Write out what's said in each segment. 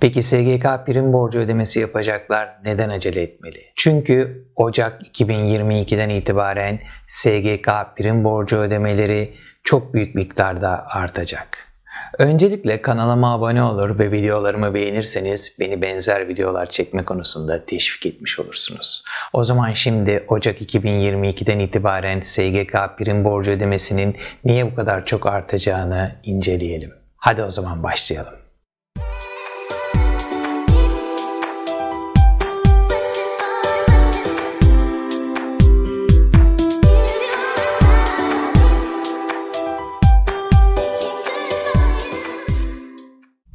Peki SGK prim borcu ödemesi yapacaklar neden acele etmeli? Çünkü Ocak 2022'den itibaren SGK prim borcu ödemeleri çok büyük miktarda artacak. Öncelikle kanalıma abone olur ve videolarımı beğenirseniz beni benzer videolar çekme konusunda teşvik etmiş olursunuz. O zaman şimdi Ocak 2022'den itibaren SGK prim borcu ödemesinin niye bu kadar çok artacağını inceleyelim. Hadi o zaman başlayalım.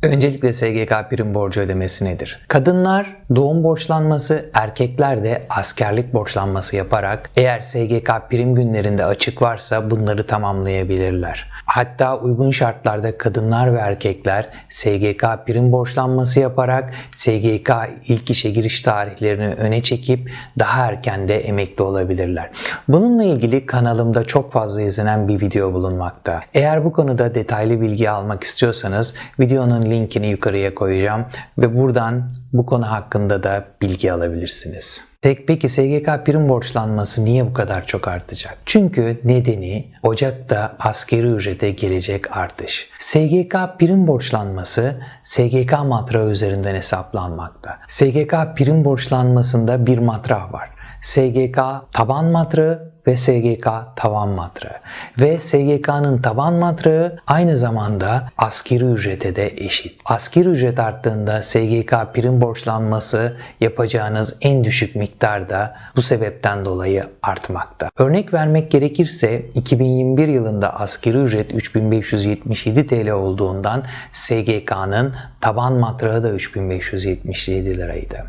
Öncelikle SGK prim borcu ödemesi nedir? Kadınlar doğum borçlanması, erkekler de askerlik borçlanması yaparak eğer SGK prim günlerinde açık varsa bunları tamamlayabilirler. Hatta uygun şartlarda kadınlar ve erkekler SGK prim borçlanması yaparak SGK ilk işe giriş tarihlerini öne çekip daha erken de emekli olabilirler. Bununla ilgili kanalımda çok fazla izlenen bir video bulunmakta. Eğer bu konuda detaylı bilgi almak istiyorsanız videonun linkini yukarıya koyacağım ve buradan bu konu hakkında da bilgi alabilirsiniz. Tek peki SGK prim borçlanması niye bu kadar çok artacak? Çünkü nedeni Ocak'ta askeri ücrete gelecek artış. SGK prim borçlanması SGK matrağı üzerinden hesaplanmakta. SGK prim borçlanmasında bir matrah var. SGK taban matrağı ve SGK tavan matrağı. Ve SGK'nın taban matrağı aynı zamanda askeri ücrete de eşit. Askeri ücret arttığında SGK prim borçlanması yapacağınız en düşük miktar da bu sebepten dolayı artmakta. Örnek vermek gerekirse 2021 yılında askeri ücret 3577 TL olduğundan SGK'nın taban matrağı da 3577 liraydı.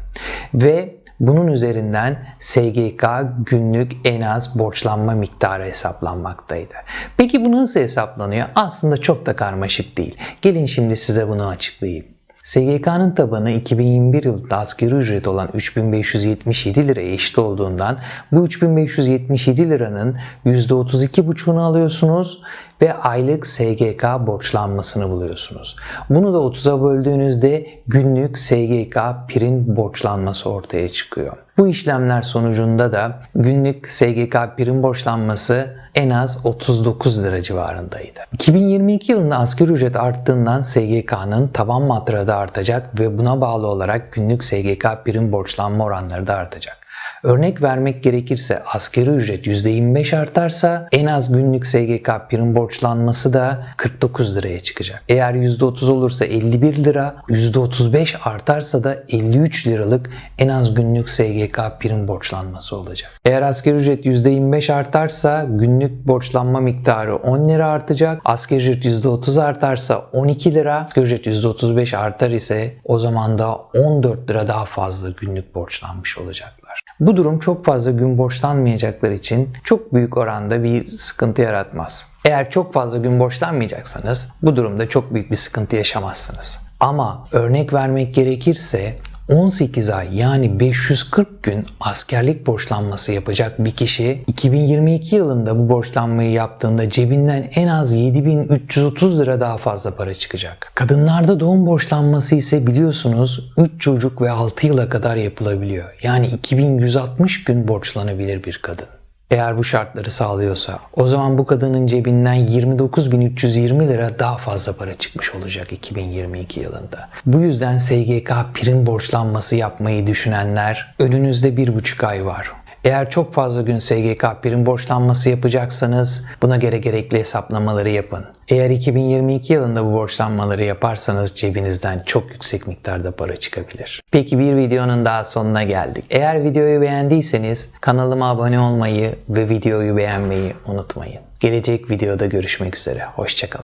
Ve bunun üzerinden SGK günlük en az borçlanma miktarı hesaplanmaktaydı. Peki bu nasıl hesaplanıyor? Aslında çok da karmaşık değil. Gelin şimdi size bunu açıklayayım. SGK'nın tabanı 2021 yılında asgari ücret olan 3577 liraya eşit olduğundan bu 3577 liranın %32,5'unu alıyorsunuz ve aylık SGK borçlanmasını buluyorsunuz. Bunu da 30'a böldüğünüzde günlük SGK prim borçlanması ortaya çıkıyor. Bu işlemler sonucunda da günlük SGK prim borçlanması en az 39 lira civarındaydı. 2022 yılında asgari ücret arttığından SGK'nın taban matrağı da artacak ve buna bağlı olarak günlük SGK prim borçlanma oranları da artacak. Örnek vermek gerekirse asgari ücret %25 artarsa en az günlük SGK prim borçlanması da 49 liraya çıkacak. Eğer %30 olursa 51 lira, %35 artarsa da 53 liralık en az günlük SGK prim borçlanması olacak. Eğer asgari ücret %25 artarsa günlük borçlanma miktarı 10 lira artacak. Asgari ücret %30 artarsa 12 lira, asgari ücret %35 artar ise o zaman da 14 lira daha fazla günlük borçlanmış olacaklar. Bu durum çok fazla gün borçlanmayacaklar için çok büyük oranda bir sıkıntı yaratmaz. Eğer çok fazla gün borçlanmayacaksanız bu durumda çok büyük bir sıkıntı yaşamazsınız. Ama örnek vermek gerekirse 18 ay yani 540 gün askerlik borçlanması yapacak bir kişi 2022 yılında bu borçlanmayı yaptığında cebinden en az 7330 lira daha fazla para çıkacak. Kadınlarda doğum borçlanması ise biliyorsunuz 3 çocuk ve 6 yıla kadar yapılabiliyor. Yani 2160 gün borçlanabilir bir kadın. Eğer bu şartları sağlıyorsa o zaman bu kadının cebinden 29.320 lira daha fazla para çıkmış olacak 2022 yılında. Bu yüzden SGK prim borçlanması yapmayı düşünenler önünüzde bir buçuk ay var. Eğer çok fazla gün SGK prim borçlanması yapacaksanız buna göre gerekli hesaplamaları yapın. Eğer 2022 yılında bu borçlanmaları yaparsanız cebinizden çok yüksek miktarda para çıkabilir. Peki bir videonun daha sonuna geldik. Eğer videoyu beğendiyseniz kanalıma abone olmayı ve videoyu beğenmeyi unutmayın. Gelecek videoda görüşmek üzere. Hoşçakalın.